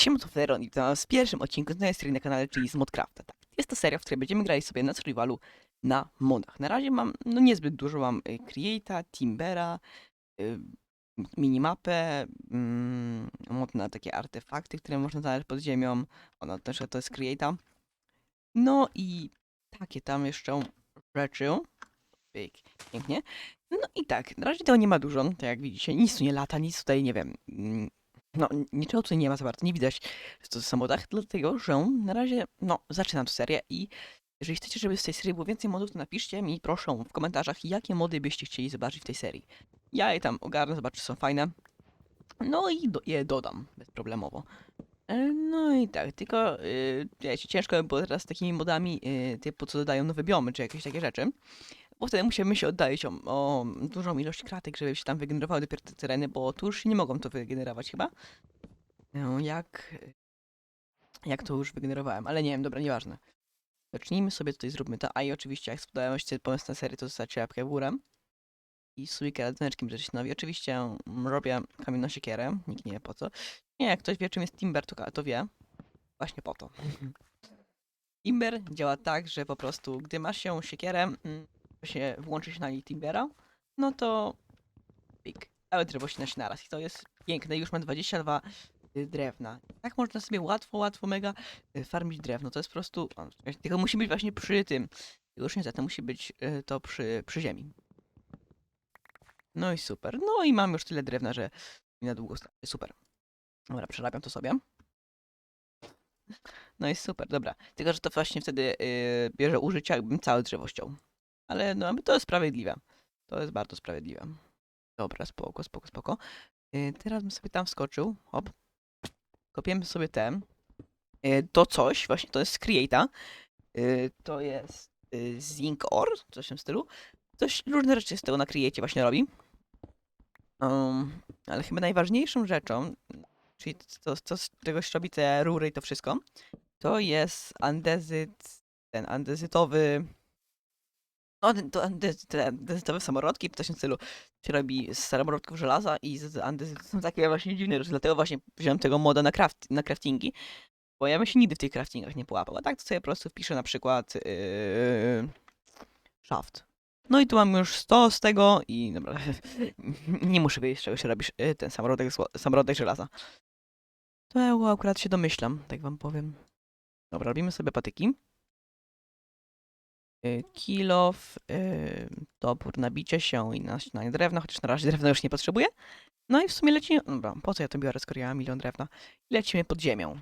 Siema to Feron i witam was w pierwszym odcinku z nowej serii na kanale, czyli z Modcrafta. Tak. Jest to seria, w której będziemy grali sobie na survivalu na modach. Na razie mam, no niezbyt dużo, mam y, Timbera, y, minimapę, mm, mod na takie artefakty, które można znaleźć pod ziemią. Ono też to jest Create'a. No i takie tam jeszcze rzeczy. Pyk, pięknie. No i tak, na razie tego nie ma dużo, tak jak widzicie, nic tu nie lata, nic tutaj, nie wiem, mm, no, niczego tutaj nie ma za bardzo, nie widać, w samochodach, dlatego że na razie, no, zaczynam tę serię i jeżeli chcecie, żeby z tej serii było więcej modów, to napiszcie mi, proszę, w komentarzach, jakie mody byście chcieli zobaczyć w tej serii. Ja je tam ogarnę, zobaczę, są fajne. No i do, je dodam bezproblemowo. E, No i tak, tylko yy, wiecie, ciężko by było teraz z takimi modami yy, typu, co dodają nowe biomy, czy jakieś takie rzeczy. Bo wtedy musimy się oddalić o, o dużą ilość kratek, żeby się tam wygenerowały dopiero te tereny, bo tu już nie mogą to wygenerować chyba. No, jak... Jak to już wygenerowałem, ale nie wiem, dobra, nieważne. Zacznijmy sobie tutaj, zróbmy to. A i oczywiście, jak spodobał się pomysł na serię, to zostawcie łapkę w górę. I sujkę dzwoneczkiem Rzeczynowi. Oczywiście mm, robię kamienną siekierę, nikt nie wie po co. Nie, jak ktoś wie czym jest Timber, to, to wie. Właśnie po to. Timber działa tak, że po prostu, gdy masz się siekierę, mm, się włączyć na niej Timbera, no to pik, drzewo się nosi naraz. I to jest piękne, już ma 22 y, drewna. Tak można sobie łatwo, łatwo, mega y, farmić drewno. To jest po prostu, tylko musi być właśnie przy tym. Już nie to musi być y, to przy, przy ziemi. No i super. No i mam już tyle drewna, że na długo. Super. Dobra, przerabiam to sobie. No i super, dobra. Tylko, że to właśnie wtedy yy, bierze użycie, jakbym całe drzewo ściął. Ale no, to jest sprawiedliwe. To jest bardzo sprawiedliwe. Dobra, spoko, spoko, spoko. Yy, teraz bym sobie tam wskoczył. Hop. Kopiemy sobie ten. Yy, to coś, właśnie to jest z Create'a. Yy, to jest Zinc Ore, coś w tym stylu. Coś, różne rzeczy z tego na Create'ie właśnie robi. Um, ale chyba najważniejszą rzeczą, czyli to, to, z czegoś robi te rury i to wszystko, to jest andezyt, ten andezytowy, no to andezy, te andezytowe samorodki, się w stylu się robi z samorodków żelaza i z andezyt, są takie właśnie dziwne rzeczy, dlatego właśnie wziąłem tego moda na, craft, na craftingi, bo ja bym się nigdy w tych craftingach nie połapał, a tak to sobie po prostu wpiszę na przykład yy, shaft. No i tu mam już 100 z tego i dobra, nie muszę wiedzieć czego się robi yy, ten samorodek, samorodek żelaza. To ja akurat się domyślam, tak wam powiem. Dobra, robimy sobie patyki. Y, Kilof, y, topór na bicie się i naścinanie drewna, chociaż na razie drewna już nie potrzebuję. No i w sumie lecimy, dobra, po co ja to biorę, skoro ja mam milion drewna? Lecimy pod ziemią.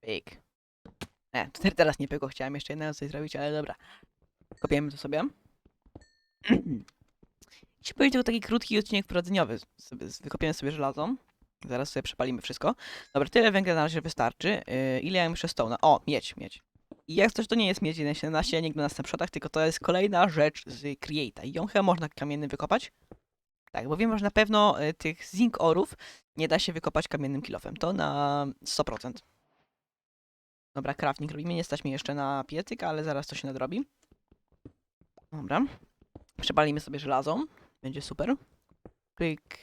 Pyk. Nie, teraz nie pykło, chciałem jeszcze jednego coś zrobić, ale dobra. Kopiemy to sobie. Ci powiedział taki krótki odcinek wprowadzeniowy. Wykopiemy sobie żelazo. Zaraz sobie przepalimy wszystko. Dobra, tyle węgla na razie wystarczy. Yy, ile ja jeszcze stołna? O, miedź, miedź. I jak coś to nie jest miedź 1.17, nigdy na snapshotach, tylko to jest kolejna rzecz z Create'a. I ją chyba można kamiennym wykopać. Tak, bo wiem, że na pewno y, tych zinc orów nie da się wykopać kamiennym kilofem. To na 100%. Dobra, crafting robimy. Nie stać mnie jeszcze na piecyk, ale zaraz to się nadrobi. Dobra. Przepalimy sobie żelazo. Będzie super. Pyk.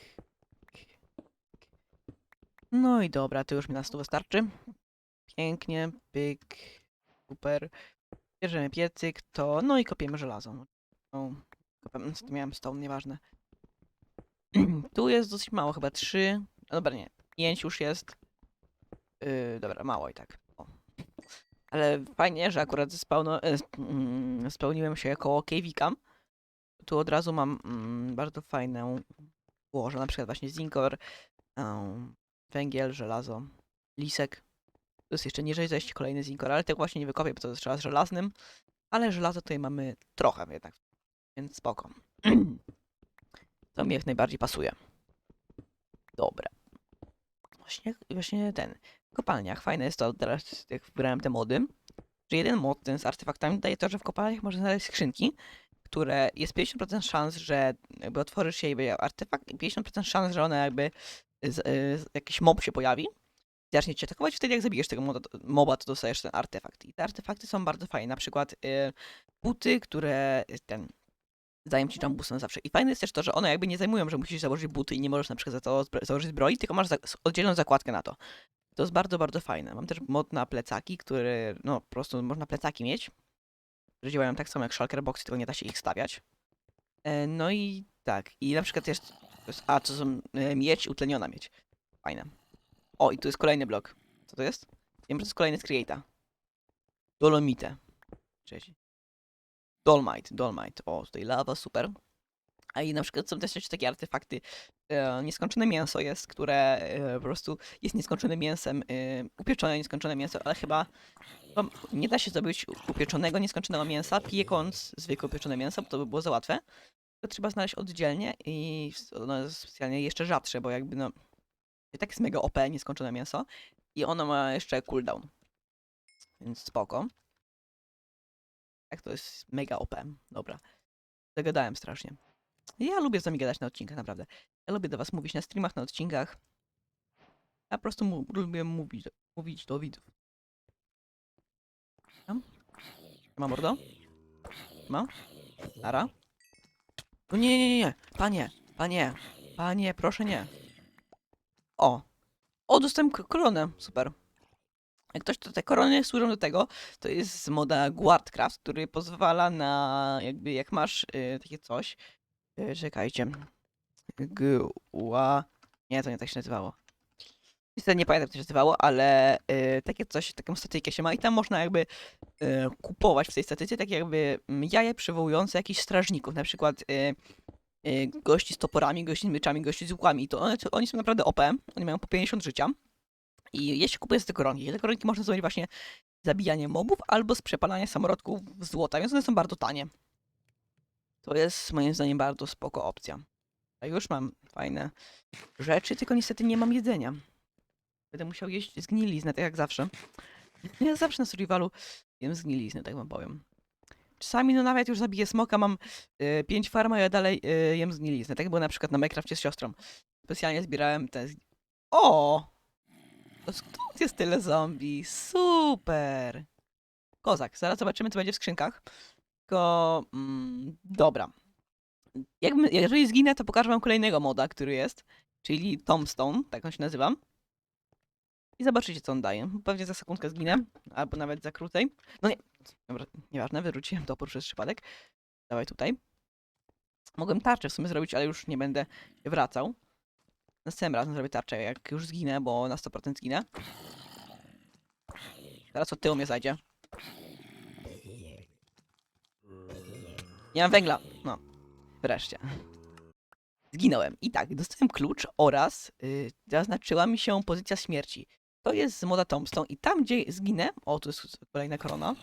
No i dobra, to już mi na stół wystarczy. Pięknie, pyk, super. Bierzemy piecyk, to, no i kopiemy żelazo. No, kopiemy, co tu miałem stone, nieważne. tu jest dosyć mało, chyba trzy, no dobra, nie, pięć już jest. Yy, dobra, mało i tak. O. Ale fajnie, że akurat spawno, e, sp- mm, spełniłem się koło Kejwika. Tu od razu mam mm, bardzo fajną łoże, na przykład właśnie zinkor, um, węgiel, żelazo, lisek. To jest jeszcze niżej zejście kolejny zinkor, ale tego właśnie nie wykopię, bo to trzeba z żelaznym. Ale żelazo tutaj mamy trochę jednak, więc spoko. To mi jak najbardziej pasuje. Dobra. Właśnie, właśnie ten. W kopalniach fajne jest to, teraz jak wybrałem te mody, że jeden mod, ten z artefaktami, daje to, że w kopalniach można znaleźć skrzynki, które jest 50% szans, że jakby otworzysz się i artefakt i 50% szans, że one jakby z, z, jakiś mob się pojawi zacznie cię atakować, wtedy jak zabijesz tego moba, to dostajesz ten artefakt. I te artefakty są bardzo fajne, na przykład y, buty, które y, ten dają ci jumbusa na zawsze. I fajne jest też to, że one jakby nie zajmują, że musisz założyć buty i nie możesz na przykład za to założyć zbroi, tylko masz oddzielną zakładkę na to. To jest bardzo, bardzo fajne. Mam też mod na plecaki, które, no, po prostu można plecaki mieć, które działają tak samo jak shulker boxy, tylko nie da się ich stawiać. E, no i tak, i na przykład jest, a, to są e, miedź, utleniona miedź. Fajne. O, i tu jest kolejny blok. Co to jest? Wiem, że to jest kolejny z Create'a. Dolomite. Cześć. Dolmite, Dolmite. O, tutaj lawa, super. A i na przykład są też jeszcze takie artefakty. E, nieskończone mięso jest, które e, po prostu jest nieskończonym mięsem, e, upieczone nieskończone mięso, ale chyba no, nie da się zrobić upieczonego nieskończonego mięsa, piekąc zwykłe upieczone mięso, bo to by było za łatwe. To trzeba znaleźć oddzielnie i ono jest specjalnie jeszcze rzadsze, bo jakby no i tak jest mega OP, nieskończone mięso i ono ma jeszcze cooldown. Więc spoko. Tak, to jest mega OP. Dobra. Zagadałem strasznie. Ja lubię z wami gadać na odcinkach, naprawdę. Ja lubię do was mówić na streamach, na odcinkach. Ja po prostu lubię mówić, do- mówić do widzów. Tam? Ma mordo? Ma? Ara? No nie, nie, nie, nie. Panie, panie, panie, proszę nie. O. O, dostałem koronę. Super. Jak ktoś to te korony służą do tego, to jest moda Guardcraft, który pozwala na jakby jak masz y, takie coś. Y, czekajcie. Gła. Nie, to nie tak się nazywało. Niestety nie pamiętam jak to się nazywało, ale y, takie coś, taką statyjkę się ma i tam można jakby y, kupować w tej statyce tak jakby mm, jaje przywołujące jakichś strażników, na przykład y, gości z toporami, gości z myczami, gości z łukami. To one, oni są naprawdę OP, oni mają po 50 życia. I jeśli kupuje te koronki, te koronki można zrobić właśnie zabijanie mobów albo z przepalania samorodków w złota, więc one są bardzo tanie. To jest moim zdaniem bardzo spoko opcja. A już mam fajne rzeczy, tylko niestety nie mam jedzenia. Będę musiał jeść zgniliznę, tak jak zawsze. Ja zawsze na survivalu jem zgniliznę, tak wam powiem. Czasami no nawet już zabiję smoka, mam 5 farm, a ja dalej y, jem zgniliznę. Tak było na przykład na Minecrafcie z siostrą. Specjalnie zbierałem te... O! Skąd jest tyle zombie? Super! Kozak. Zaraz zobaczymy, co będzie w skrzynkach. Tylko... Mm, dobra. Jakbym, jeżeli zginę, to pokażę wam kolejnego moda, który jest. Czyli Tombstone, tak on się nazywa. I zobaczycie, co on daje. Pewnie za sekundkę zginę, albo nawet za krócej. No nie, nieważne, wyrzuciłem to przez przypadek. Dawaj tutaj. Mogłem tarczę w sumie zrobić, ale już nie będę wracał. Następnym razem zrobię tarczę, jak już zginę, bo na 100% zginę. Teraz od tyłu mnie zajdzie. Nie mam węgla. No, wreszcie. Zginąłem. I tak, dostałem klucz oraz yy, zaznaczyła mi się pozycja śmierci. To jest z moda Tombstone i tam, gdzie zginę, o, tu jest kolejna korona,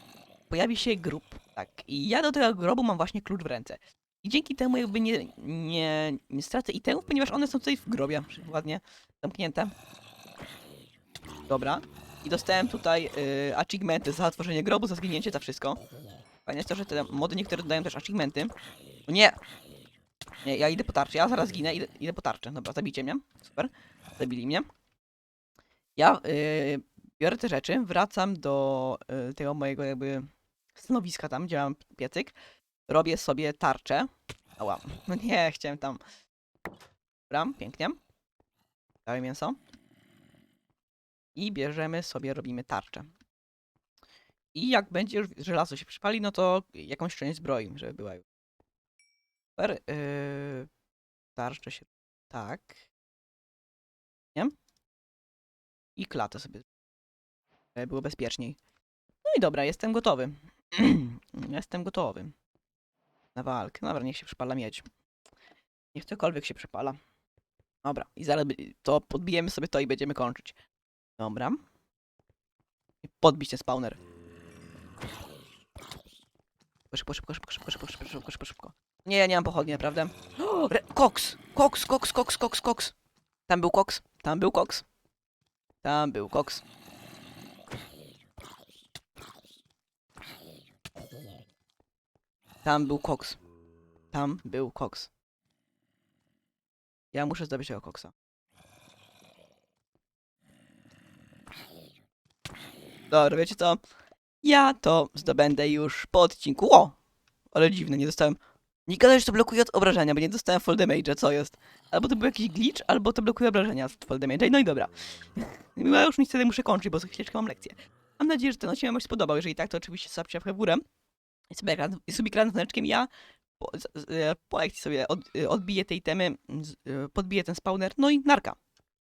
pojawi się grób. Tak, i ja do tego grobu mam właśnie klucz w ręce. I dzięki temu jakby nie, nie, nie stracę itemów, ponieważ one są tutaj w grobie. Ładnie zamknięte. Dobra. I dostałem tutaj y, achievementy za otworzenie grobu, za zginięcie, za wszystko. Fajne jest to, że te mody niektóre dodają też achievementy. O nie! Nie, ja idę po tarczę, ja zaraz ginę, idę, idę po tarczę. Dobra, zabijcie mnie. Super. Zabili mnie. Ja y, biorę te rzeczy, wracam do y, tego mojego jakby stanowiska tam, gdzie mam piecyk. Robię sobie tarczę. Ała, no nie, chciałem tam. Dobra, pięknie. Dałem mięso. I bierzemy sobie, robimy tarczę. I jak będzie już żelazo się przypali, no to jakąś część zbroi, żeby była już. Super. Yy, tarczę się tak. Nie? I klatę sobie. Żeby było bezpieczniej. No i dobra, jestem gotowy. jestem gotowy. Na walkę. Dobra, niech się przypala miedź. Niech cokolwiek się przypala. Dobra, i zaraz to podbijemy sobie to i będziemy kończyć. Dobra. Podbić ten spawner. Szybko, szybko, szybko, szybko, szybko, szybko, szybko, szybko, szybko. Nie, ja nie mam pochodni, naprawdę. Re- koks! Koks, koks, koks, koks, koks. Tam był koks, tam był koks. Tam był koks. Tam był koks. Tam był koks. Ja muszę zdobyć tego koksa. Dobra, wiecie co? Ja to zdobędę już po odcinku. O! Ale dziwne, nie dostałem... Nie gadaj, że to blokuje od obrażenia, bo nie dostałem full damage'a, co jest? Albo to był jakiś glitch, albo to blokuje obrażenia z full damage'a. No i dobra. Mimo już nic wtedy muszę kończyć, bo za chwileczkę mam lekcję. Mam nadzieję, że ten odcinek wam się spodobał. Jeżeli tak, to oczywiście subcie w górę i sobie, ekran, i sobie ekran ja po, e, po lekcji sobie od, e, odbiję tej temy, e, podbiję ten spawner, no i narka.